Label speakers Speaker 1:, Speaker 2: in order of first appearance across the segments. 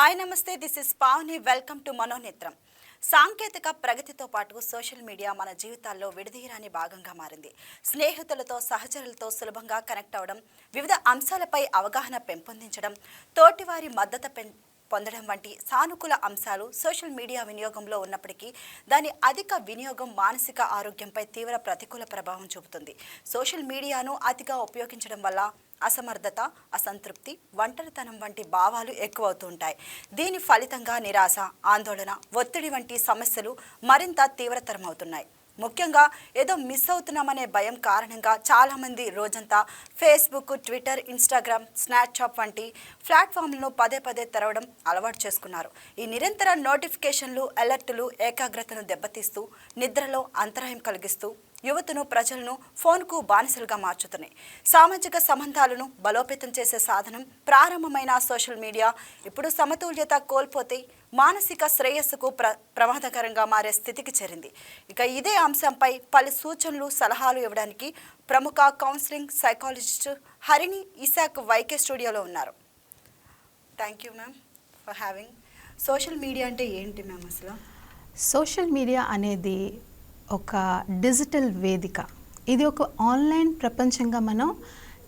Speaker 1: Hi నమస్తే this is Pavani welcome to Manonetram సాంకేతిక ప్రగతితో పాటు సోషల్ మీడియా మన జీవితాల్లో విడదీయరాని భాగంగా మారింది. స్నేహితులతో సహచరులతో సులభంగా కనెక్ట్ అవ్వడం వివిధ అంశాలపై అవగాహన పెంపొందించడం తోటివారి మద్దతు పెం పొందడం వంటి సానుకూల అంశాలు సోషల్ మీడియా వినియోగంలో ఉన్నప్పటికీ దాని అధిక వినియోగం మానసిక ఆరోగ్యంపై తీవ్ర ప్రతికూల ప్రభావం చూపుతుంది. సోషల్ మీడియాను అతిగా ఉపయోగించడం వల్ల అసమర్థత అసంతృప్తి ఒంటరితనం వంటి భావాలు ఎక్కువవుతుంటాయి. దీని ఫలితంగా నిరాశ ఆందోళన ఒత్తిడి వంటి సమస్యలు మరింత తీవ్రతరమవుతున్నాయి. ముఖ్యంగా ఏదో మిస్ అవుతున్నామనే భయం కారణంగా చాలామంది రోజంతా ఫేస్బుక్ ట్విట్టర్ ఇన్స్టాగ్రామ్ స్నాప్చాట్ వంటి ప్లాట్ఫామ్లను పదే పదే తెరవడం అలవాటు చేసుకున్నారు. ఈ నిరంతర నోటిఫికేషన్లు అలర్టులు ఏకాగ్రతను దెబ్బతీస్తూ నిద్రలో అంతరాయం కలిగిస్తూ యువతను ప్రజలను ఫోన్కు బానిసలుగా మార్చుతున్నాయి. సామాజిక సంబంధాలను బలోపేతం చేసే సాధనం ప్రారంభమైన సోషల్ మీడియా ఇప్పుడు సమతుల్యత కోల్పోతే మానసిక శ్రేయస్సుకు ప్ర ప్రమాదకరంగా మారే స్థితికి చేరింది. ఇక ఇదే అంశంపై పలు సూచనలు సలహాలు ఇవ్వడానికి ప్రముఖ counselling psychologist Harini Isaac Y K స్టూడియోలో ఉన్నారు. Thank you ma'am for having. Social media అంటే ఏంటి మ్యామ్ అసలు?
Speaker 2: సోషల్ మీడియా అనేది ఒక డిజిటల్ వేదిక. ఇది ఒక ఆన్లైన్ ప్రపంచంగా మనం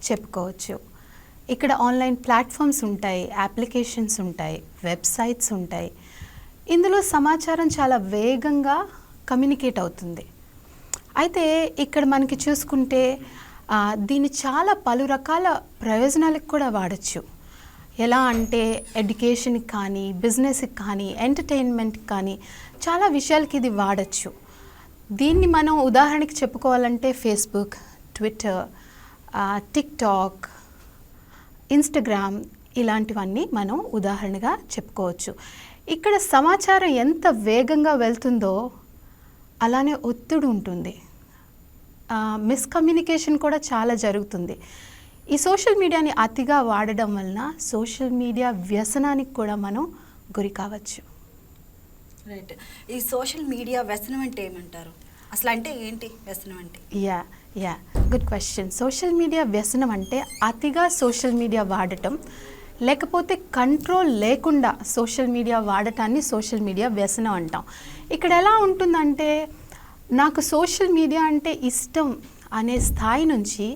Speaker 2: చెప్పుకోవచ్చు. ఇక్కడ ఆన్లైన్ ప్లాట్ఫామ్స్ ఉంటాయి అప్లికేషన్స్ ఉంటాయి వెబ్సైట్స్ ఉంటాయి. ఇందులో సమాచారం చాలా వేగంగా కమ్యూనికేట్ అవుతుంది. అయితే ఇక్కడ మనకి చూసుకుంటే దీన్ని చాలా పలు రకాల ప్రయోజనాలకు కూడా వాడచ్చు. ఎలా అంటే ఎడ్యుకేషన్కి కానీ బిజినెస్కి కానీ ఎంటర్టైన్మెంట్కి కానీ చాలా విషయాలకి ఇది వాడచ్చు. దీన్ని మనం ఉదాహరణకి చెప్పుకోవాలంటే ఫేస్బుక్ ట్విట్టర్ టిక్టాక్ ఇన్స్టాగ్రామ్ ఇలాంటివన్నీ మనం ఉదాహరణగా చెప్పుకోవచ్చు. ఇక్కడ సమాచారం ఎంత వేగంగా వెళ్తుందో అలానే ఒత్తిడి ఉంటుంది. మిస్కమ్యూనికేషన్ కూడా చాలా జరుగుతుంది. ఈ సోషల్ మీడియాని అతిగా వాడడం వలన సోషల్ మీడియా వ్యసనానికి కూడా మనం గురి కావచ్చు.
Speaker 1: రైట్ ఈ సోషల్ మీడియా వ్యసనం అంటే ఏమంటారు? అసలు అంటే ఏంటి వ్యసనం అంటే?
Speaker 2: Yeah yeah. Good question. Social media వ్యసనం అంటే అతిగా సోషల్ మీడియా వాడటం లేకపోతే కంట్రోల్ లేకుండా సోషల్ మీడియా వాడటాన్ని సోషల్ మీడియా వ్యసనం అంటాం. ఇక్కడ ఎలా ఉంటుందంటే నాకు సోషల్ మీడియా అంటే ఇష్టం అనే స్థాయి నుంచి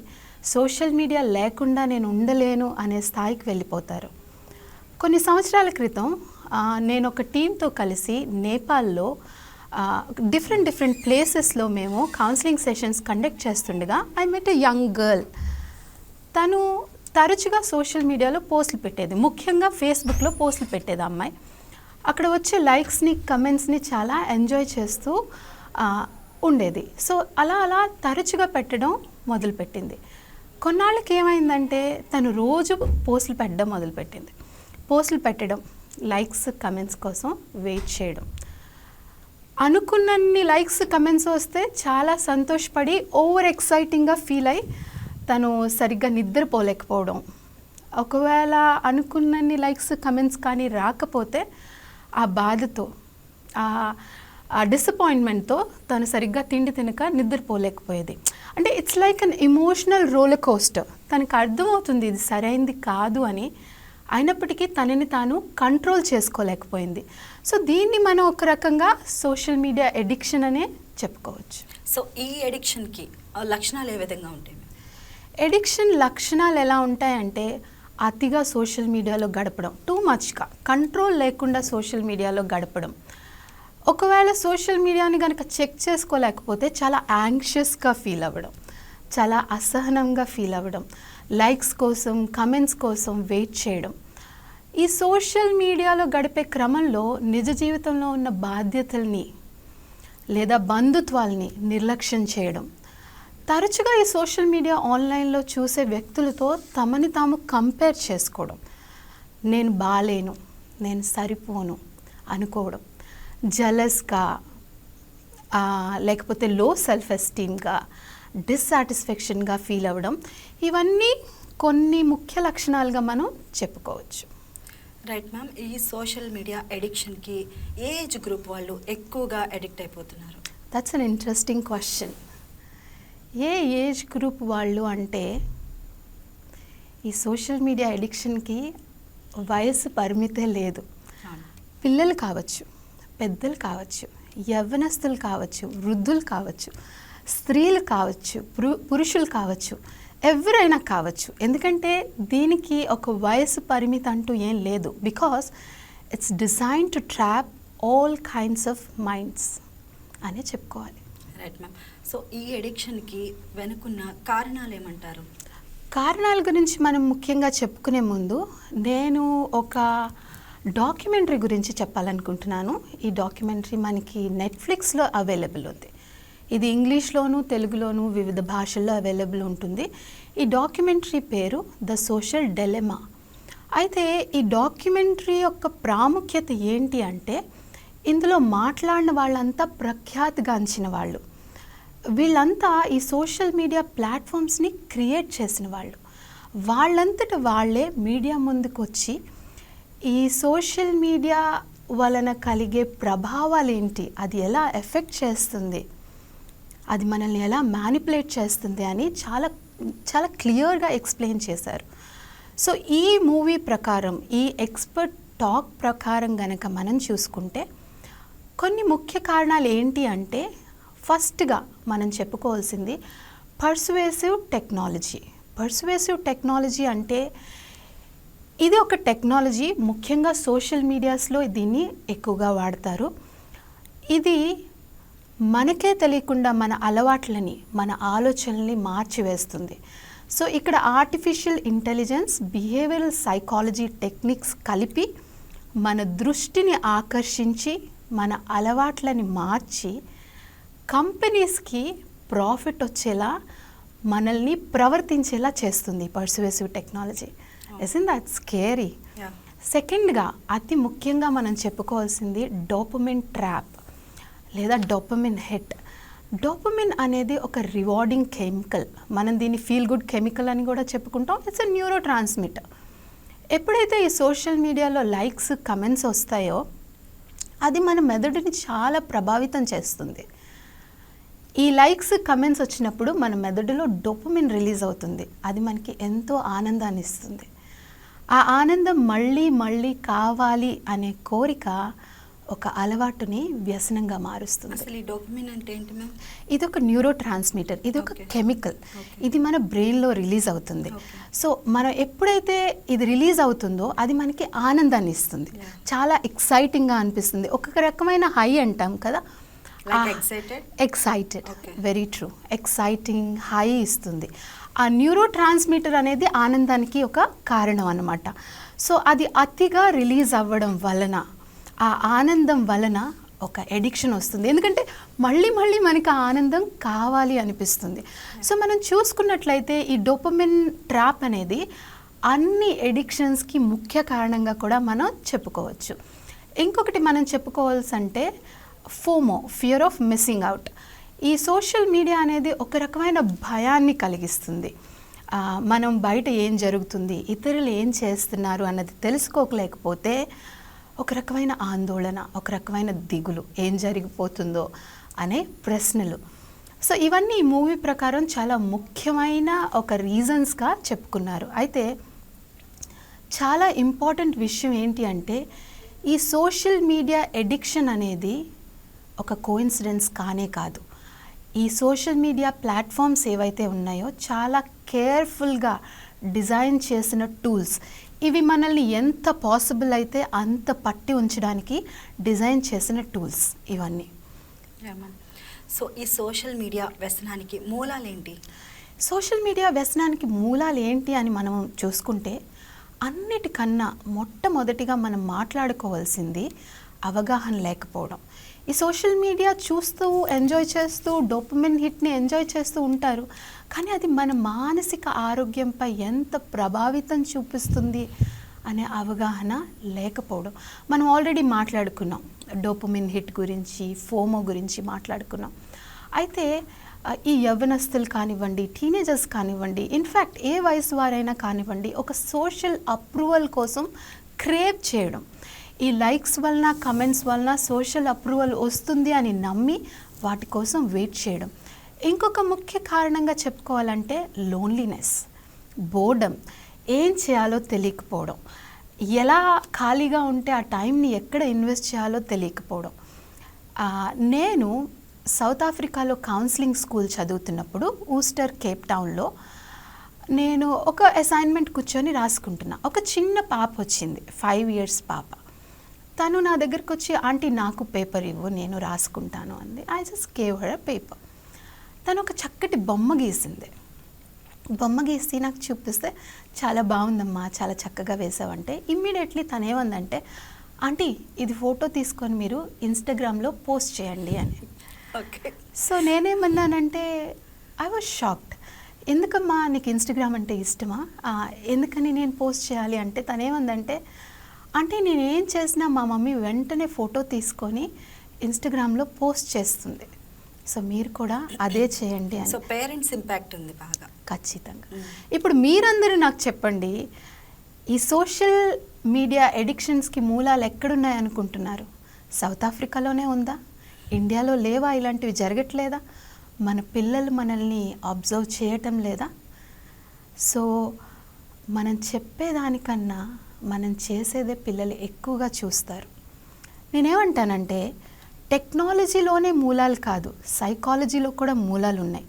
Speaker 2: సోషల్ మీడియా లేకుండా నేను ఉండలేను అనే స్థాయికి వెళ్ళిపోతారు. కొన్ని సంవత్సరాల క్రితం నేను ఒక టీంతో కలిసి నేపాల్లో డిఫరెంట్ డిఫరెంట్ ప్లేసెస్లో మేము కౌన్సిలింగ్ సెషన్స్ కండక్ట్ చేస్తుండగా I met a young girl తను తరచుగా సోషల్ మీడియాలో పోస్టులు పెట్టేది. ముఖ్యంగా ఫేస్బుక్లో పోస్టులు పెట్టేది అమ్మాయి. అక్కడ వచ్చే లైక్స్ని కమెంట్స్ని చాలా ఎంజాయ్ చేస్తూ ఉండేది. సో అలా అలా తరచుగా పెట్టడం మొదలుపెట్టింది. కొన్నాళ్ళకి ఏమైందంటే తను రోజు పోస్టులు పెట్టడం మొదలుపెట్టింది. పోస్టులు పెట్టడం లైక్స్ కమెంట్స్ కోసం వెయిట్ చేయడం. అనుకున్నన్ని లైక్స్ కమెంట్స్ వస్తే చాలా సంతోషపడి ఓవర్ ఎక్సైటింగ్గా ఫీల్ అయ్యి తను సరిగ్గా నిద్రపోలేకపోవడం. ఒకవేళ అనుకున్నన్ని లైక్స్ కమెంట్స్ కానీ రాకపోతే ఆ బాధతో ఆ- డిసప్పాయింట్మెంట్తో తను సరిగ్గా తిండి తినక నిద్రపోలేకపోయేది. అంటే it's like an emotional roller coaster తనకు అర్థమవుతుంది ఇది సరైంది కాదు అని. అయినప్పటికీ తనని తాను కంట్రోల్ చేసుకోలేకపోయింది. సో దీన్ని మనం ఒక రకంగా సోషల్ మీడియా ఎడిక్షన్ అనే చెప్పుకోవచ్చు.
Speaker 1: సో ఈ ఎడిక్షన్కి లక్షణాలు ఏ విధంగా ఉంటాయి?
Speaker 2: ఎడిక్షన్ లక్షణాలు ఎలా ఉంటాయంటే అతిగా సోషల్ మీడియాలో గడపడం. టూ మచ్గా కంట్రోల్ లేకుండా సోషల్ మీడియాలో గడపడం. ఒకవేళ సోషల్ మీడియాని కనుక చెక్ చేసుకోలేకపోతే చాలా యాంగ్షియస్గా ఫీల్ అవ్వడం. చాలా అసహనంగా ఫీల్ అవ్వడం. లైక్స్ కోసం కమెంట్స్ కోసం వెయిట్ చేయడం. ఈ సోషల్ మీడియాలో గడిపే క్రమంలో నిజ జీవితంలో ఉన్న బాధ్యతల్ని లేదా బంధుత్వాల్ని నిర్లక్ష్యం చేయడం. తరచుగా ఈ సోషల్ మీడియా ఆన్లైన్లో చూసే వ్యక్తులతో తమని తాము కంపేర్ చేసుకోవడం. నేను బాలేను నేను సరిపోను అనుకోవడం. జలస్గా లేకపోతే లో సెల్ఫ్ ఎస్టీమ్గా డిస్సాటిస్ఫాక్షన్గా ఫీల్ అవ్వడం ఇవన్నీ కొన్ని ముఖ్య లక్షణాలుగా మనం చెప్పుకోవచ్చు.
Speaker 1: రైట్ మ్యామ్ ఈ సోషల్ మీడియా ఎడిక్షన్కి ఏజ్ గ్రూప్ వాళ్ళు ఎక్కువగా అడిక్ట్ అయిపోతున్నారు.
Speaker 2: దట్స్ అన్ ఇంట్రెస్టింగ్ క్వశ్చన్ ఏ ఏజ్ గ్రూప్ వాళ్ళు అంటే ఈ సోషల్ మీడియా ఎడిక్షన్కి వయసు పరిమితే లేదు. పిల్లలు కావచ్చు పెద్దలు కావచ్చు యవ్వనస్తులు కావచ్చు వృద్ధులు కావచ్చు స్త్రీలు కావచ్చు పురు- పురుషులు కావచ్చు ఎవరైనా కావచ్చు. ఎందుకంటే దీనికి ఒక వయసు పరిమితి అంటూ ఏం లేదు. Because it's design to trap all kinds of minds అనే చెప్పుకోవాలి.
Speaker 1: రైట్ మ్యామ్ సో ఈ ఎడిక్షన్కి వెనుకున్న కారణాలు ఏమంటారు?
Speaker 2: కారణాల గురించి మనం ముఖ్యంగా చెప్పుకునే ముందు నేను ఒక డాక్యుమెంటరీ గురించి చెప్పాలనుకుంటున్నాను. ఈ డాక్యుమెంటరీ మనకి నెట్ఫ్లిక్స్లో అవైలబుల్ ఉంది. ఇది ఇంగ్లీష్లోను తెలుగులోను వివిధ భాషల్లో అవైలబుల్ ఉంటుంది. ఈ డాక్యుమెంటరీ పేరు ద సోషల్ డెలెమా. అయితే ఈ డాక్యుమెంటరీ యొక్క ప్రాముఖ్యత ఏంటి అంటే ఇందులో మాట్లాడిన వాళ్ళంతా ప్రఖ్యాతిగాంచిన వాళ్ళు. వీళ్ళంతా ఈ సోషల్ మీడియా ప్లాట్ఫామ్స్ని క్రియేట్ చేసిన వాళ్ళు. వాళ్ళంతట వాళ్ళే మీడియా ముందుకు వచ్చి ఈ సోషల్ మీడియా వలన కలిగే ప్రభావాలు ఏంటి అది ఎలా ఎఫెక్ట్ చేస్తుంది అది మనల్ని ఎలా మ్యానిపులేట్ చేస్తుంది అని చాలా చాలా క్లియర్గా ఎక్స్ప్లెయిన్ చేశారు. సో ఈ మూవీ ప్రకారం ఈ ఎక్స్పర్ట్ టాక్ ప్రకారం గనక మనం చూసుకుంటే కొన్ని ముఖ్య కారణాలు ఏంటి అంటే ఫస్ట్గా మనం చెప్పుకోవాల్సింది పర్సువేసివ్ టెక్నాలజీ పర్సువేసివ్ టెక్నాలజీ అంటే ఇది ఒక టెక్నాలజీ ముఖ్యంగా సోషల్ మీడియాస్లో దీన్ని ఎక్కువగా వాడతారు. ఇది మనకే తెలియకుండా మన అలవాట్లని మన ఆలోచనల్ని మార్చివేస్తుంది. సో ఇక్కడ artificial intelligence behavioural psychology techniques కలిపి మన దృష్టిని ఆకర్షించి మన అలవాట్లని మార్చి కంపెనీస్కి ప్రాఫిట్ వచ్చేలా మనల్ని ప్రవర్తించేలా చేస్తుంది persuasive technology is in that scary. సెకండ్గా అతి ముఖ్యంగా మనం చెప్పుకోవాల్సింది డోపమిన్ ట్రాప్ లేదా డొపమిన్ హెట్ డోపమిన్ అనేది ఒక రివార్డింగ్ కెమికల్ మనం దీన్ని ఫీల్ గుడ్ కెమికల్ అని కూడా చెప్పుకుంటాం. ఇట్స్ ఎ న్యూరో ట్రాన్స్మిటర్ ఎప్పుడైతే ఈ సోషల్ మీడియాలో లైక్స్ కమెంట్స్ వస్తాయో అది మన మెదడుని చాలా ప్రభావితం చేస్తుంది. ఈ లైక్స్ కమెంట్స్ వచ్చినప్పుడు మన మెదడులో డోపమిన్ రిలీజ్ అవుతుంది. అది మనకి ఎంతో ఆనందాన్ని ఇస్తుంది. ఆ ఆనందం మళ్ళీ మళ్ళీ కావాలి అనే కోరిక ఒక అలవాటుని వ్యసనంగా మారుస్తుంది
Speaker 1: అసలు ఈ డోపమిన్ అంటే ఏంటి మ్యామ్
Speaker 2: ఇది ఒక న్యూరో ట్రాన్స్మిటర్ ఇది ఒక. కెమికల్. ఇది మన బ్రెయిన్లో రిలీజ్ అవుతుంది. సో మనం ఎప్పుడైతే ఇది రిలీజ్ అవుతుందో అది మనకి ఆనందాన్ని ఇస్తుంది. చాలా ఎక్సైటింగ్గా అనిపిస్తుంది ఒక రకమైన హై అంటాం కదా? Excited. Very true exciting high ఇస్తుంది ఆ న్యూరో ట్రాన్స్మిటర్ అనేది ఆనందానికి ఒక కారణం అన్నమాట సో అది అతిగా రిలీజ్ అవ్వడం వలన ఆ ఆనందం వలన ఒక ఎడిక్షన్ వస్తుంది. ఎందుకంటే మళ్ళీ మళ్ళీ మనకి ఆనందం కావాలి అనిపిస్తుంది. సో మనం చూసుకున్నట్లయితే ఈ డోపమిన్ ట్రాప్ అనేది అన్ని ఎడిక్షన్స్కి ముఖ్య కారణంగా కూడా మనం చెప్పుకోవచ్చు. ఇంకొకటి మనం చెప్పుకోవాల్సి అంటే FOMO fear of missing out ఈ సోషల్ మీడియా అనేది ఒక రకమైన భయాన్ని కలిగిస్తుంది. మనం బయట ఏం జరుగుతుంది ఇతరులు ఏం చేస్తున్నారు అన్నది తెలుసుకోకలేకపోతే ఒక రకమైన ఆందోళన ఒక రకమైన దిగులు ఏం జరిగిపోతుందో అనే ప్రశ్నలు. సో ఇవన్నీ ఈ మూవీ ప్రకారం చాలా ముఖ్యమైన ఒక రీజన్స్గా చెప్పుకున్నారు. అయితే చాలా ఇంపార్టెంట్ విషయం ఏంటి అంటే ఈ సోషల్ మీడియా ఎడిక్షన్ అనేది ఒక కోఇన్సిడెన్స్ కానే కాదు. ఈ సోషల్ మీడియా ప్లాట్ఫామ్స్ ఏవైతే ఉన్నాయో చాలా కేర్ఫుల్గా డిజైన్ చేసిన టూల్స్. ఇవి మనల్ని ఎంత పాసిబుల్ అయితే అంత పట్టి ఉంచడానికి డిజైన్ చేసిన టూల్స్ ఇవన్నీ.
Speaker 1: సో ఈ సోషల్ మీడియా వ్యసనానికి మూలాలేంటి?
Speaker 2: సోషల్ మీడియా వ్యసనానికి మూలాలు ఏంటి అని మనం చూసుకుంటే అన్నిటికన్నా మొట్టమొదటిగా మనం మాట్లాడుకోవాల్సింది అవగాహన లేకపోవడం. ఈ సోషల్ మీడియా చూస్తూ ఎంజాయ్ చేస్తూ డోపమిన్ హిట్ని ఎంజాయ్ చేస్తూ ఉంటారు. కానీ అది మన మానసిక ఆరోగ్యంపై ఎంత ప్రభావితం చూపిస్తుంది అనే అవగాహన లేకపోవడం. మనం ఆల్రెడీ మాట్లాడుకున్నాం. డోపమిన్ హిట్ గురించి ఫోమో గురించి మాట్లాడుకున్నాం. అయితే ఈ యవ్వనస్తులు కానివ్వండి టీనేజర్స్ కానివ్వండి ఇన్ఫ్యాక్ట్ ఏ వయసు వారైనా కానివ్వండి ఒక సోషల్ అప్రూవల్ కోసం క్రేవ్ చేయడం. ఈ లైక్స్ వలన కమెంట్స్ వలన సోషల్ అప్రూవల్ వస్తుంది అని నమ్మి వాటి కోసం వెయిట్ చేయడం. ఇంకొక ముఖ్య కారణంగా చెప్పుకోవాలంటే లోన్లీనెస్ బోర్డమ్ ఏం చేయాలో తెలియకపోవడం. ఎలా ఖాళీగా ఉంటే ఆ టైంని ఎక్కడ ఇన్వెస్ట్ చేయాలో తెలియకపోవడం. నేను సౌత్ ఆఫ్రికాలో కౌన్సిలింగ్ స్కూల్ చదువుతున్నప్పుడు ఊస్టర్ కేప్ టౌన్లో నేను ఒక అసైన్మెంట్ కూర్చొని రాసుకుంటున్నా. ఒక చిన్న పాప వచ్చింది ఫైవ్ ఇయర్స్ పాప. తను నా దగ్గరికి వచ్చి ఆంటీ నాకు పేపర్ ఇవ్వు నేను రాసుకుంటాను అంది. I just gave her paper తను ఒక చక్కటి బొమ్మ గీసింది. బొమ్మ గీసి నాకు చూపిస్తే చాలా బాగుందమ్మా చాలా చక్కగా వేసావంటే. ఇమ్మీడియట్లీ తను ఏమందంటే ఆంటీ ఇది ఫోటో తీసుకొని మీరు ఇన్స్టాగ్రామ్లో పోస్ట్ చేయండి అని.
Speaker 1: ఓకే
Speaker 2: సో నేనేమన్నానంటే ఐ వాజ్ షాక్డ్ ఎందుకమ్మా నీకు ఇన్స్టాగ్రామ్ అంటే ఇష్టమా? ఎందుకని నేను పోస్ట్ చేయాలి? అంటే తనేమందంటే అంటే నేను ఏం చేసినా మా మమ్మీ వెంటనే ఫోటో తీసుకొని ఇన్స్టాగ్రామ్లో పోస్ట్ చేస్తుంది. సో మీరు కూడా అదే చేయండి అని.
Speaker 1: సో పేరెంట్స్ ఇంపాక్ట్ ఉంది బాగా.
Speaker 2: ఖచ్చితంగా. ఇప్పుడు మీరందరూ నాకు చెప్పండి ఈ సోషల్ మీడియా ఎడిక్షన్స్కి మూలాలు ఎక్కడున్నాయి అనుకుంటున్నారు? సౌత్ ఆఫ్రికాలోనే ఉందా? ఇండియాలో లేవా? ఇలాంటివి జరగట్లేదా? మన పిల్లలు మనల్ని అబ్జర్వ్ చేయటం లేదా? సో మనం చెప్పేదానికన్నా మనం చేసేదే పిల్లలు ఎక్కువగా చూస్తారు. నేనేమంటానంటే టెక్నాలజీలోనే మూలాలు కాదు సైకాలజీలో కూడా మూలాలు ఉన్నాయి.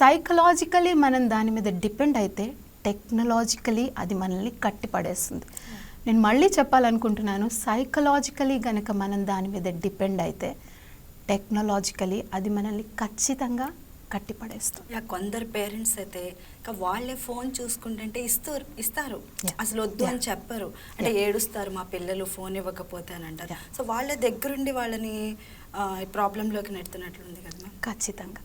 Speaker 2: సైకలాజికలీ మనం దాని మీద డిపెండ్ అయితే టెక్నాలజికలీ అది మనల్ని కట్టిపడేస్తుంది. నేను మళ్ళీ చెప్పాలనుకుంటున్నాను సైకలాజికలీ గనక మనం దాని మీద డిపెండ్ అయితే టెక్నాలజికలీ అది మనల్ని ఖచ్చితంగా కట్టిపడేస్తుంది.
Speaker 1: కొందరు పేరెంట్స్ అయితే వాళ్ళే ఫోన్ చూసుకుంటుంటే ఇస్తారు. ఇస్తారు. అసలు వద్దు అని. చెప్పరు. అంటే ఏడుస్తారు మా పిల్లలు ఫోన్ ఇవ్వకపోతే అని అంటారు. సో వాళ్ళే దగ్గరుండి వాళ్ళని ప్రాబ్లంలోకి నెడుతున్నట్లుంది కదా
Speaker 2: ఖచ్చితంగా.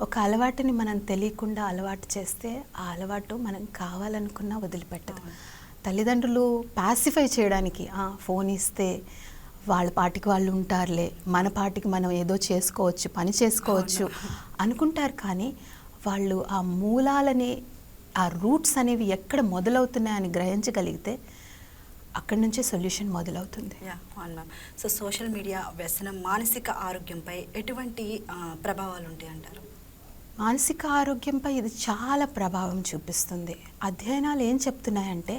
Speaker 2: ఒక అలవాటుని మనం తెలియకుండా అలవాటు చేస్తే ఆ అలవాటు మనం కావాలనుకున్నా వదిలిపెట్టదు. తల్లిదండ్రులు పాసిఫై చేయడానికి "ఆ, ఫోన్ ఇస్తే వాళ్ళ పాటికి వాళ్ళు ఉంటారులే మన పాటికి మనం ఏదో చేసుకోవచ్చు పని చేసుకోవచ్చు అనుకుంటారు కానీ వాళ్ళు ఆ మూలాలని ఆ రూట్స్ అనేవి ఎక్కడ మొదలవుతున్నాయని గ్రహించగలిగితే అక్కడి నుంచే సొల్యూషన్ మొదలవుతుంది.
Speaker 1: యా అవును మ్యామ్. సో సోషల్ మీడియా వ్యసనం మానసిక ఆరోగ్యంపై ఎటువంటి ప్రభావాలు ఉంటాయి అంటారు?
Speaker 2: మానసిక ఆరోగ్యంపై ఇది చాలా ప్రభావం చూపిస్తుంది. అధ్యయనాలు ఏం చెప్తున్నాయంటే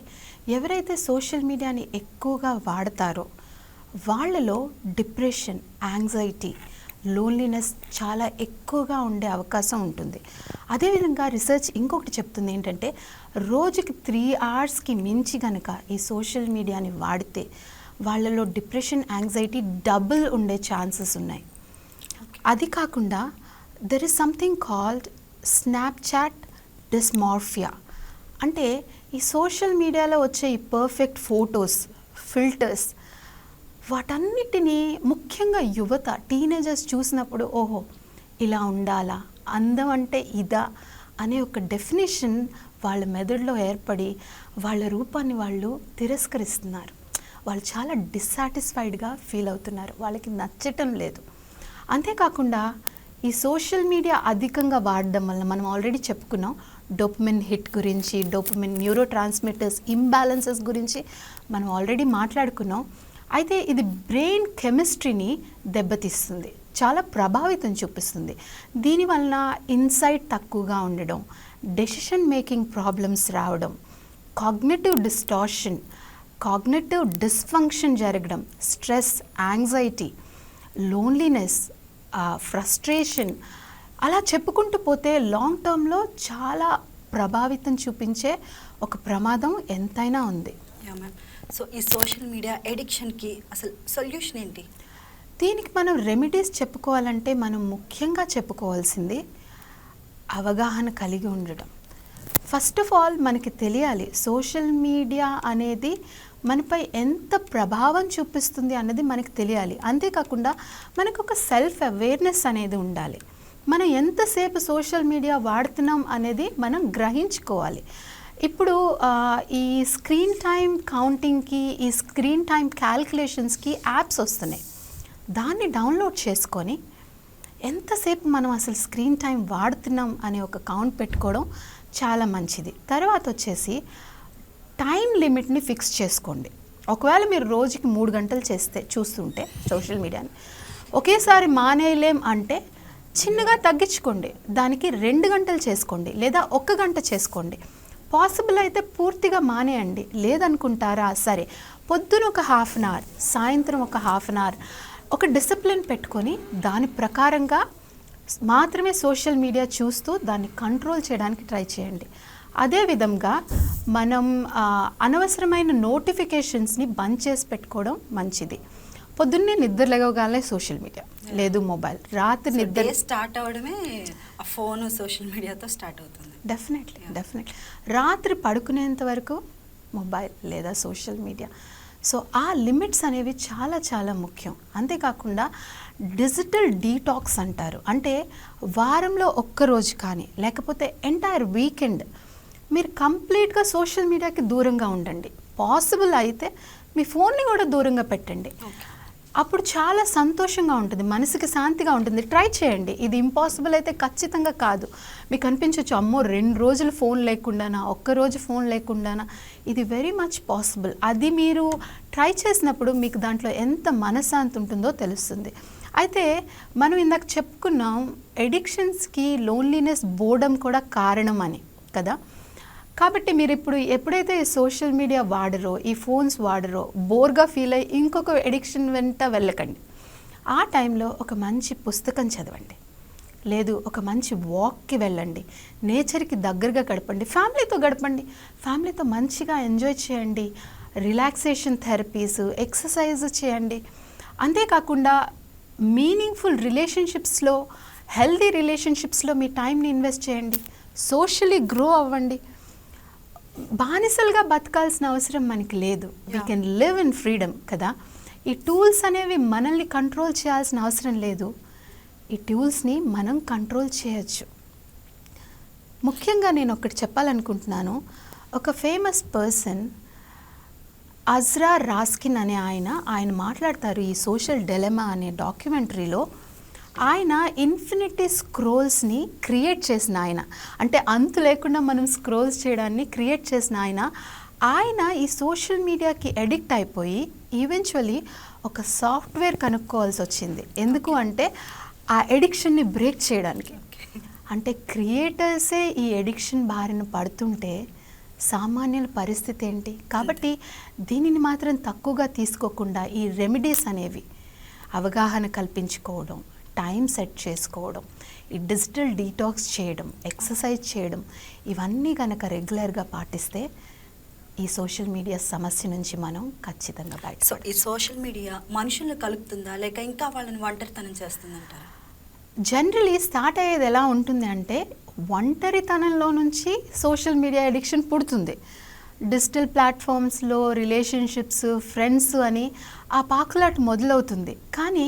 Speaker 2: ఎవరైతే సోషల్ మీడియాని ఎక్కువగా వాడతారో వాళ్ళలో డిప్రెషన్ యాంగ్జైటీ లోన్లీనెస్ చాలా ఎక్కువగా ఉండే అవకాశం ఉంటుంది. అదేవిధంగా రీసెర్చ్ ఇంకొకటి చెప్తుంది ఏంటంటే రోజుకి త్రీ అవర్స్కి మించి కనుక ఈ సోషల్ మీడియాని వాడితే వాళ్ళలో డిప్రెషన్ యాంగ్జైటీ డబుల్ ఉండే ఛాన్సెస్ ఉన్నాయి. అది కాకుండా there is something called Snapchat dysmorphia అంటే ఈ సోషల్ మీడియాలో వచ్చే ఈ పర్ఫెక్ట్ ఫొటోస్ ఫిల్టర్స్ వాటన్నిటినీ ముఖ్యంగా యువత టీనేజర్స్ చూసినప్పుడు ఓహో ఇలా ఉండాలా? అందం అంటే ఇదా? అనే ఒక డెఫినేషన్ వాళ్ళ మెదడులో ఏర్పడి వాళ్ళ రూపాన్ని వాళ్ళు తిరస్కరిస్తున్నారు. వాళ్ళు చాలా డిస్సాటిస్ఫైడ్గా ఫీల్ అవుతున్నారు. వాళ్ళకి నచ్చటం లేదు. అంతేకాకుండా ఈ సోషల్ మీడియా అధికంగా వాడడం వల్ల మనం ఆల్రెడీ చెప్పుకున్నాం డోపమిన్ హిట్ గురించి డోపమిన్ న్యూరో ట్రాన్స్మిటర్స్ ఇంబ్యాలెన్సెస్ గురించి మనం ఆల్రెడీ మాట్లాడుకున్నాం. అయితే ఇది బ్రెయిన్ కెమిస్ట్రీని దెబ్బతీస్తుంది. చాలా ప్రభావితం చూపిస్తుంది. దీనివలన ఇన్సైట్ తక్కువగా ఉండడం డెసిషన్ మేకింగ్ ప్రాబ్లమ్స్ రావడం కాగ్నేటివ్ డిస్టార్షన్ కాగ్నేటివ్ డిస్ఫంక్షన్ జరగడం స్ట్రెస్ యాంగ్జైటీ లోన్లీనెస్ ఫ్రస్ట్రేషన్ అలా చెప్పుకుంటూ పోతే లాంగ్ టర్మ్లో చాలా ప్రభావితం చూపించే ఒక ప్రమాదం ఎంతైనా ఉంది.
Speaker 1: Yeah ma'am. సో ఈ సోషల్ మీడియా ఎడిక్షన్కి అసలు సొల్యూషన్ ఏంటి?
Speaker 2: దీనికి మనం రెమెడీస్ చెప్పుకోవాలంటే మనం ముఖ్యంగా చెప్పుకోవాల్సింది అవగాహన కలిగి ఉండటం ఫస్ట్ ఆఫ్ ఆల్ మనకి తెలియాలి సోషల్ మీడియా అనేది మనపై ఎంత ప్రభావం చూపిస్తుంది అన్నది మనకి తెలియాలి. అంతేకాకుండా మనకు ఒక సెల్ఫ్ అవేర్నెస్ అనేది ఉండాలి. మనం ఎంతసేపు సోషల్ మీడియా వాడుతున్నాం అనేది మనం గ్రహించుకోవాలి. ఇప్పుడు ఈ స్క్రీన్ టైం కౌంటింగ్కి ఈ స్క్రీన్ టైం క్యాల్కులేషన్స్కి యాప్స్ వస్తున్నాయి. దాన్ని డౌన్లోడ్ చేసుకొని ఎంతసేపు మనం అసలు స్క్రీన్ టైం వాడుతున్నాం అనే ఒక కౌంట్ పెట్టుకోవడం చాలా మంచిది. తర్వాత వచ్చేసి టైం లిమిట్ని ఫిక్స్ చేసుకోండి. ఒకవేళ మీరు రోజుకి మూడు గంటలు చేస్తే చూస్తుంటే సోషల్ మీడియాని. ఒకేసారి మానేయలేం అంటే చిన్నగా తగ్గించుకోండి. దానికి రెండు గంటలు చేసుకోండి లేదా ఒక్క గంట చేసుకోండి. పాసిబుల్ అయితే పూర్తిగా మానేయండి. లేదనుకుంటారా? సరే. పొద్దున ఒక హాఫ్ అన్ అవర్ సాయంత్రం ఒక హాఫ్ అన్ అవర్ ఒక డిసిప్లిన్ పెట్టుకొని దాని ప్రకారంగా మాత్రమే సోషల్ మీడియా చూస్తూ దాన్ని కంట్రోల్ చేయడానికి ట్రై చేయండి. అదేవిధంగా మనం అనవసరమైన నోటిఫికేషన్స్ని బంద్ చేసి పెట్టుకోవడం మంచిది. పొద్దున్నే నిద్ర లేవగానే సోషల్ మీడియా లేదు మొబైల్ రాత్రి నిద్ర
Speaker 1: స్టార్ట్ అవడమే ఆ ఫోన్ సోషల్ మీడియాతో స్టార్ట్ అవుతుంది.
Speaker 2: డెఫినెట్లీ డెఫినెట్లీ రాత్రి పడుకునేంత వరకు మొబైల్ లేదా సోషల్ మీడియా. సో ఆ లిమిట్స్ అనేవి చాలా చాలా ముఖ్యం. అంతేకాకుండా డిజిటల్ డీటాక్స్ అంటారు. అంటే వారంలో ఒక్క రోజు కానీ లేకపోతే ఎంటైర్ వీకెండ్ మీరు కంప్లీట్గా సోషల్ మీడియాకి దూరంగా ఉండండి. పాసిబుల్ అయితే మీ ఫోన్ని కూడా దూరంగా పెట్టండి. అప్పుడు చాలా సంతోషంగా ఉంటుంది మనసుకి శాంతిగా ఉంటుంది. ట్రై చేయండి. ఇది ఇంపాసిబుల్ అయితే ఖచ్చితంగా కాదు. మీకు అనిపించవచ్చు అమ్మో రెండు రోజులు ఫోన్ లేకుండానా ఒక్క రోజు ఫోన్ లేకుండానా. ఇది వెరీ మచ్ పాసిబుల్ అది మీరు ట్రై చేసినప్పుడు మీకు దాంట్లో ఎంత మనశ్శాంతి ఉంటుందో తెలుస్తుంది. అయితే మనం ఇందాక చెప్పుకున్నాం ఎడిక్షన్స్కి లోన్లీనెస్ బోర్డం కూడా కారణం అని కదా? కాబట్టి మీరు ఇప్పుడు ఎప్పుడైతే సోషల్ మీడియా వాడరో ఈ ఫోన్స్ వాడరో బోర్గా ఫీల్ అయ్యి ఇంకొక ఎడిక్షన్ వెంట వెళ్ళకండి. ఆ టైంలో ఒక మంచి పుస్తకం చదవండి. లేదు ఒక మంచి వాక్కి వెళ్ళండి. నేచర్కి దగ్గరగా గడపండి. ఫ్యామిలీతో గడపండి. ఫ్యామిలీతో మంచిగా ఎంజాయ్ చేయండి. రిలాక్సేషన్ థెరపీస్ ఎక్సర్సైజ్ చేయండి. అంతేకాకుండా మీనింగ్ఫుల్ రిలేషన్షిప్స్లో హెల్దీ రిలేషన్షిప్స్లో మీ టైంని ఇన్వెస్ట్ చేయండి. సోషలీ గ్రో అవ్వండి. బానిసలుగా బతకాల్సిన అవసరం మనకి లేదు. We. Can live in freedom కదా. ఈ టూల్స్ అనేవి మనల్ని కంట్రోల్ చేయాల్సిన అవసరం లేదు. ఈ టూల్స్ని మనం కంట్రోల్ చేయొచ్చు. ముఖ్యంగా నేను ఒకటి చెప్పాలనుకుంటున్నాను. ఒక ఫేమస్ పర్సన్ అజ్రా రాస్కిన్ అనే ఆయన ఆయన మాట్లాడతారు ఈ సోషల్ డెలెమా అనే డాక్యుమెంటరీలో ఆయన ఇన్ఫినిటీ స్క్రోల్స్ని క్రియేట్ చేసిన ఆయన. అంటే అంతు లేకుండా మనం స్క్రోల్స్ చేయడాన్ని క్రియేట్ చేసిన ఆయన. ఆయన ఈ సోషల్ మీడియాకి ఎడిక్ట్ అయిపోయి ఈవెన్చువలీ ఒక సాఫ్ట్వేర్ కనుక్కోవాల్సి వచ్చింది. ఎందుకు అంటే ఆ ఎడిక్షన్ని బ్రేక్ చేయడానికి. అంటే క్రియేటర్సే ఈ ఎడిక్షన్ బారిన పడుతుంటే సామాన్యుల పరిస్థితి ఏంటి? కాబట్టి దీనిని మాత్రం తక్కువగా తీసుకోకుండా ఈ రెమెడీస్ అనేవి అవగాహన కల్పించుకోవడం టైం సెట్ చేసుకోవడం ఈ డిజిటల్ డీటాక్స్ చేయడం ఎక్సర్సైజ్ చేయడం ఇవన్నీ కనుక రెగ్యులర్గా పాటిస్తే ఈ సోషల్ మీడియా సమస్య నుంచి మనం ఖచ్చితంగా
Speaker 1: సో
Speaker 2: బయట
Speaker 1: ఈ సోషల్ మీడియా మనుషులను కలుపుతుందా? లేక ఇంకా వాళ్ళని ఒంటరితనం చేస్తుందంటారా?
Speaker 2: జనరలీ స్టార్ట్ అయ్యేది ఎలా ఉంటుంది అంటే ఒంటరితనంలో నుంచి సోషల్ మీడియా ఎడిక్షన్ పుడుతుంది. డిజిటల్ ప్లాట్ఫామ్స్లో రిలేషన్షిప్స్ ఫ్రెండ్స్ అని ఆ పాకులాట మొదలవుతుంది. కానీ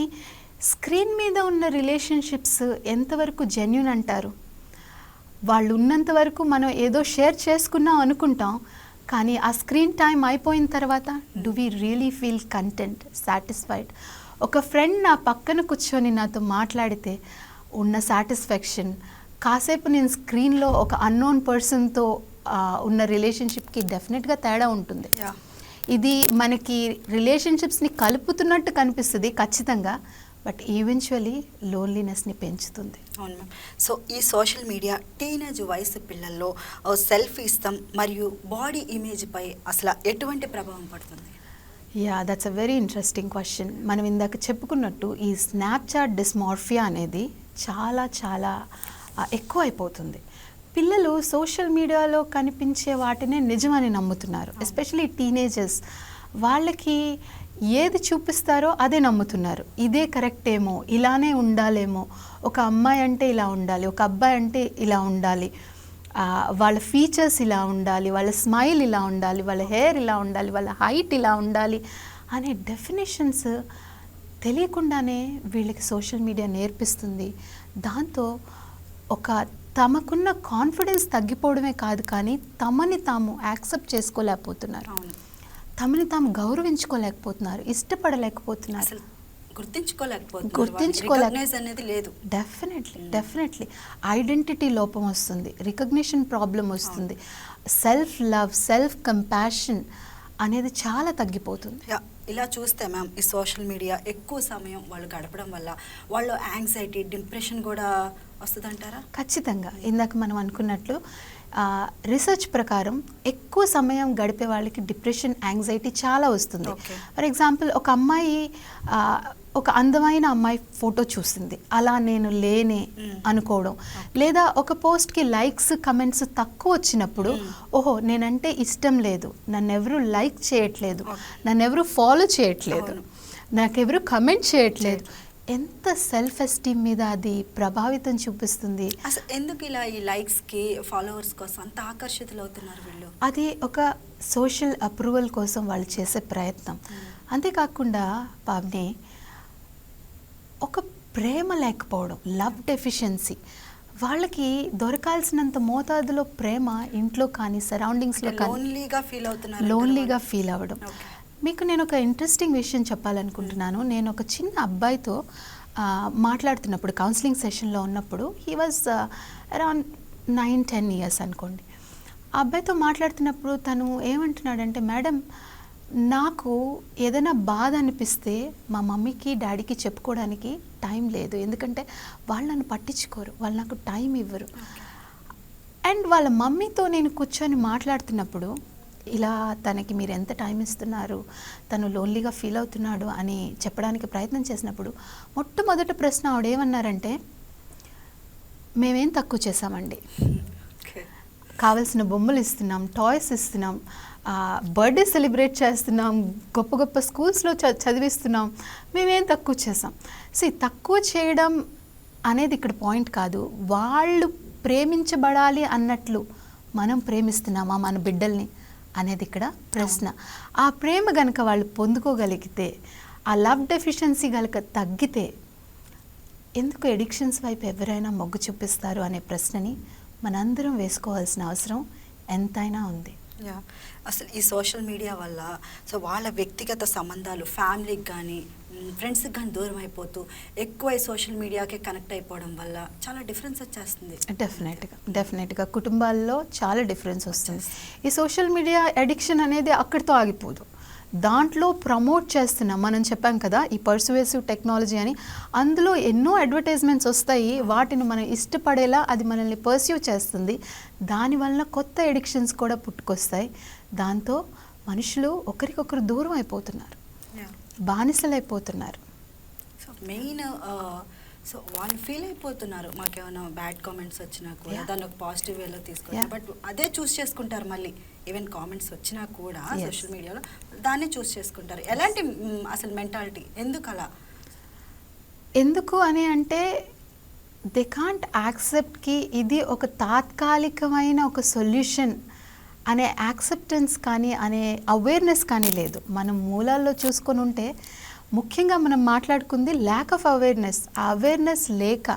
Speaker 2: స్క్రీన్ మీద ఉన్న రిలేషన్షిప్స్ ఎంతవరకు జెన్యున్ అంటారు? వాళ్ళు ఉన్నంత వరకు మనం ఏదో షేర్ చేసుకున్నాం అనుకుంటాం కానీ ఆ స్క్రీన్ టైం అయిపోయిన తర్వాత do we really feel content satisfied. ఒక ఫ్రెండ్ నా పక్కన కూర్చొని నాతో మాట్లాడితే ఉన్న సాటిస్ఫాక్షన్ కాసేపు నేను స్క్రీన్లో ఒక అన్నోన్ పర్సన్తో ఉన్న రిలేషన్షిప్కి డెఫినెట్గా తేడా ఉంటుంది. ఇది మనకి రిలేషన్షిప్స్ని కలుపుతున్నట్టు కనిపిస్తుంది ఖచ్చితంగా. బట్ ఈవెన్చువలీ లోన్లీనెస్ని పెంచుతుంది.
Speaker 1: అవును మ్యామ్. సో ఈ సోషల్ మీడియా టీనేజ్ వయసు పిల్లల్లో సెల్ఫ్ ఇష్టం మరియు బాడీ ఇమేజ్పై అసలు ఎటువంటి ప్రభావం పడుతుంది?
Speaker 2: Yeah that's a very interesting question మనం ఇందాక చెప్పుకున్నట్టు ఈ స్నాప్చాట్ డిస్మార్ఫియా అనేది చాలా చాలా ఎక్కువ అయిపోతుంది పిల్లలు సోషల్ మీడియాలో కనిపించే వాటినే నిజమని నమ్ముతున్నారు. ఎస్పెషలీ టీనేజర్స్ వాళ్ళకి ఏది చూపిస్తారో అదే నమ్ముతున్నారు. ఇదే కరెక్ట్ ఏమో ఇలానే ఉండాలేమో. ఒక అమ్మాయి అంటే ఇలా ఉండాలి ఒక అబ్బాయి అంటే ఇలా ఉండాలి. వాళ్ళ ఫీచర్స్ ఇలా ఉండాలి వాళ్ళ స్మైల్ ఇలా ఉండాలి వాళ్ళ హెయిర్ ఇలా ఉండాలి వాళ్ళ హైట్ ఇలా ఉండాలి అనే డెఫినేషన్స్ తెలియకుండానే వీళ్ళకి సోషల్ మీడియా నేర్పిస్తుంది. దాంతో ఒక తమకున్న కాన్ఫిడెన్స్ తగ్గిపోవడమే కాదు కానీ తమని తాము యాక్సెప్ట్ చేసుకోలేకపోతున్నారు. తమని తాము గౌరవించుకోలేకపోతున్నారు ఇష్టపడలేకపోతున్నారు.
Speaker 1: అసలు గుర్తించుకోలేకపోతున్నారు అనేది లేదు.
Speaker 2: డెఫినెట్లీ డెఫినెట్లీ ఐడెంటిటీ లోపం వస్తుంది రికగ్నిషన్ ప్రాబ్లం వస్తుంది. సెల్ఫ్ లవ్ సెల్ఫ్ కంపాషన్ అనేది చాలా తగ్గిపోతుంది.
Speaker 1: ఇలా చూస్తే మ్యామ్ ఈ సోషల్ మీడియా ఎక్కువ సమయం వాళ్ళు గడపడం వల్ల వాళ్ళు యాంగ్జైటీ డిప్రెషన్ కూడా వస్తుందంటారా?
Speaker 2: ఖచ్చితంగా. ఇందాక మనం అనుకున్నట్లు రీసెర్చ్ ప్రకారం ఎక్కువ సమయం గడిపే వాళ్ళకి డిప్రెషన్ యాంగ్జైటీ చాలా వస్తుంది. ఫర్ ఎగ్జాంపుల్ ఒక అమ్మాయి ఒక అందమైన అమ్మాయి ఫోటో చూసింది అలా నేను లేనే
Speaker 1: Mm.
Speaker 2: అనుకోవడం లేదా ఒక పోస్ట్కి లైక్స్ కమెంట్స్ తక్కువ వచ్చినప్పుడు
Speaker 1: Mm.
Speaker 2: ఓహో నేనంటే ఇష్టం లేదు నన్ను ఎవరు లైక్ చేయట్లేదు
Speaker 1: Okay.
Speaker 2: నన్ను ఎవరు ఫాలో చేయట్లేదు. నాకెవరు కమెంట్ చేయట్లేదు ఎంత సెల్ఫ్ ఎస్టీమ్ మీద అది ప్రభావితం చూపిస్తుంది?
Speaker 1: అసలు ఎందుకు ఇలా ఈ లైక్స్కి ఫాలోవర్స్ కోసం అంత ఆకర్షితులు అవుతున్నారు వీళ్ళు?
Speaker 2: అది ఒక సోషల్ అప్రూవల్ కోసం వాళ్ళు చేసే ప్రయత్నం. అంతేకాకుండా పాబ్ని ఒక ప్రేమ లేకపోవడం లవ్ డెఫిషియన్సీ వాళ్ళకి దొరకాల్సినంత మోతాదులో ప్రేమ ఇంట్లో కానీ సరౌండింగ్స్లో కానీ
Speaker 1: లోన్లీగా ఫీల్ అవుతున్నారు
Speaker 2: లోన్లీగా ఫీల్ అవ్వడం. మీకు నేను ఒక ఇంట్రెస్టింగ్ విషయం చెప్పాలనుకుంటున్నాను. నేను ఒక చిన్న అబ్బాయితో మాట్లాడుతున్నప్పుడు కౌన్సిలింగ్ సెషన్లో ఉన్నప్పుడు he was around nine ten years అనుకోండి. ఆ అబ్బాయితో మాట్లాడుతున్నప్పుడు తను ఏమంటున్నాడంటే మేడం నాకు ఏదైనా బాధ అనిపిస్తే మా మమ్మీకి డాడీకి చెప్పుకోవడానికి టైం లేదు. ఎందుకంటే వాళ్ళు నన్ను పట్టించుకోరు. వాళ్ళు నాకు టైం ఇవ్వరు. అండ్ వాళ్ళ మమ్మీతో నేను కూర్చొని మాట్లాడుతున్నప్పుడు ఇలా తనకి మీరు ఎంత టైం ఇస్తున్నారు తను లోన్లీగా ఫీల్ అవుతున్నాడు అని చెప్పడానికి ప్రయత్నం చేసినప్పుడు మొట్టమొదటి ప్రశ్న ఆవిడ ఏమన్నారంటే మేమేం తక్కువ చేసామండి. కావలసిన బొమ్మలు ఇస్తున్నాం టాయ్స్ ఇస్తున్నాం బర్త్డే సెలబ్రేట్ చేస్తున్నాం గొప్ప గొప్ప స్కూల్స్లో చ చదివిస్తున్నాం మేమేం తక్కువ చేసాం సో తక్కువ చేయడం అనేది ఇక్కడ పాయింట్ కాదు. వాళ్ళు ప్రేమించబడాలి అన్నట్లు మనం ప్రేమిస్తున్నామా మన బిడ్డల్ని? అనేది ఇక్కడ ప్రశ్న. ఆ ప్రేమ గనక వాళ్ళు పొందుకోగలిగితే ఆ లవ్ డెఫిషియన్సీ గనక తగ్గితే ఎందుకు ఎడిక్షన్స్ వైపు ఎవరైనా మొగ్గు చూపిస్తారు అనే ప్రశ్నని మనందరం వేసుకోవాల్సిన అవసరం ఎంతైనా ఉంది.
Speaker 1: యా అసలు ఈ సోషల్ మీడియా వల్ల సో వాళ్ళ వ్యక్తిగత సంబంధాలు ఫ్యామిలీకి కానీ ఫ్రెండ్స్కి కానీ దూరం అయిపోతూ ఎక్కువ ఈ సోషల్ మీడియాకే కనెక్ట్ అయిపోవడం వల్ల చాలా డిఫరెన్స్ వచ్చేస్తుంది.
Speaker 2: డెఫినెట్గా డెఫినెట్గా కుటుంబాల్లో చాలా డిఫరెన్స్ వస్తుంది. ఈ సోషల్ మీడియా అడిక్షన్ అనేది అక్కడితో ఆగిపోదు. దాంట్లో ప్రమోట్ చేస్తున్నాం మనం చెప్పాం కదా ఈ పర్సువేసివ్ టెక్నాలజీ అని అందులో ఎన్నో అడ్వర్టైజ్మెంట్స్ వస్తాయి. వాటిని మనం ఇష్టపడేలా అది మనల్ని పర్స్యూ చేస్తుంది. దానివల్ల కొత్త ఎడిక్షన్స్ కూడా పుట్టుకొస్తాయి. దాంతో మనుషులు ఒకరికొకరు దూరం అయిపోతున్నారు. బానిసలైపోతున్నారు.
Speaker 1: సో మెయిన్ సో వాళ్ళు ఫీల్ అయిపోతున్నారు. మాకేమైనా బ్యాడ్ కామెంట్స్ వచ్చినా కూడా. దాన్ని ఒక పాజిటివ్ వేలో తీసుకుంటారు. బట్ అదే చూస్ చేసుకుంటారు మళ్ళీ. ఈవెన్ కామెంట్స్ వచ్చినా కూడా. సోషల్ మీడియాలో దాన్ని చూస్ చేసుకుంటారు. ఎలాంటి అసలు మెంటాలిటీ ఎందుకు అలా
Speaker 2: ఎందుకు అని అంటే దే కాంట్ యాక్సెప్ట్కి ఇది ఒక తాత్కాలికమైన ఒక సొల్యూషన్ అనే యాక్సెప్టెన్స్ కానీ అనే అవేర్నెస్ కానీ లేదు. మనం మూలాల్లో చూసుకొని ఉంటే ముఖ్యంగా మనం మాట్లాడుకుంది ల్యాక్ ఆఫ్ అవేర్నెస్ ఆ అవేర్నెస్ లేక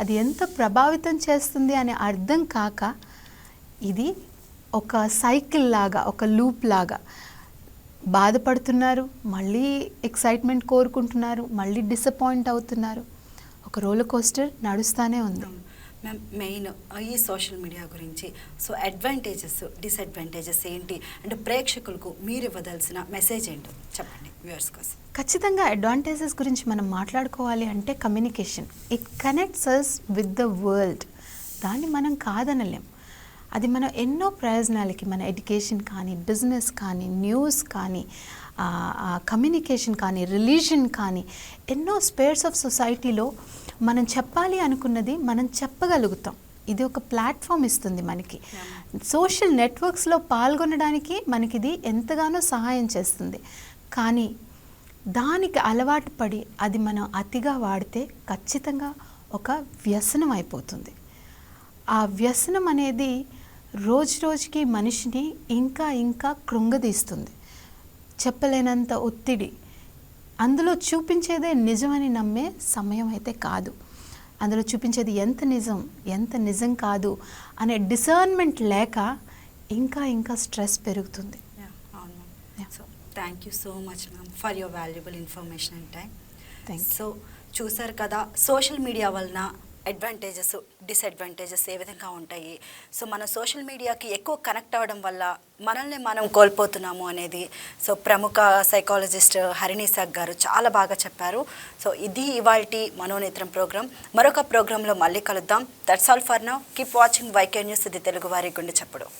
Speaker 2: అది ఎంత ప్రభావితం చేస్తుంది అనే అర్థం కాక ఇది ఒక సైకిల్ లాగా ఒక లూప్ లాగా బాధపడుతున్నారు మళ్ళీ ఎక్సైట్మెంట్ కోరుకుంటున్నారు మళ్ళీ డిసప్పాయింట్ అవుతున్నారు. ఒక రోలర్ కోస్టర్ నడుస్తూనే ఉంది.
Speaker 1: మ్యామ్ మెయిన్ ఈ సోషల్ మీడియా గురించి. సో అడ్వాంటేజెస్ డిసడ్వాంటేజెస్ ఏంటి? అంటే ప్రేక్షకులకు మీరు ఇవ్వదలసిన మెసేజ్ ఏంటో చెప్పండి వ్యూవర్స్ కోసం.
Speaker 2: ఖచ్చితంగా అడ్వాంటేజెస్ గురించి మనం మాట్లాడుకోవాలి అంటే communication it connects us with the world దాన్ని మనం కాదనలేం. అది మనం ఎన్నో ప్రయోజనాలకి మన ఎడ్యుకేషన్ కానీ బిజినెస్ కానీ న్యూస్ కానీ కమ్యూనికేషన్ కానీ రిలీజన్ కానీ ఎన్నో స్పేర్స్ ఆఫ్ సొసైటీలో మనం చెప్పాలి అనుకున్నది మనం చెప్పగలుగుతాం. ఇది ఒక ప్లాట్ఫామ్ ఇస్తుంది మనకి. సోషల్ నెట్వర్క్స్లో పాల్గొనడానికి మనకి ఇది ఎంతగానో సహాయం చేస్తుంది. కానీ దానికి అలవాటు పడి అది మనం అతిగా వాడితే ఖచ్చితంగా ఒక వ్యసనం అయిపోతుంది. ఆ వ్యసనం అనేది రోజు రోజుకి మనిషిని ఇంకా ఇంకా కృంగదీస్తుంది. చెప్పలేనంత ఒత్తిడి. అందులో చూపించేదే నిజమని నమ్మే సమయం అయితే కాదు. అందులో చూపించేది ఎంత నిజం ఎంత నిజం కాదు అనే డిసర్న్మెంట్ లేక ఇంకా ఇంకా స్ట్రెస్ పెరుగుతుంది.
Speaker 1: So thank you so much ma'am for your valuable information and time. So చూసారు కదా సోషల్ మీడియా వలన అడ్వాంటేజెస్ డిసడ్వాంటేజెస్ ఏ విధంగా ఉంటాయి. సో మన సోషల్ మీడియాకి ఎక్కువ కనెక్ట్ అవ్వడం వల్ల మనల్ని మనం కోల్పోతున్నాము అనేది. సో ప్రముఖ సైకాలజిస్ట్ హరిణీసాగ్ గారు చాలా బాగా చెప్పారు. సో ఇది ఇవాల్టి మనోనేత్రం ప్రోగ్రాం. మరొక ప్రోగ్రాంలో మళ్ళీ కలుద్దాం. That's all for now keep watching YK news ఇది తెలుగు వారి గుండె చెప్పడం.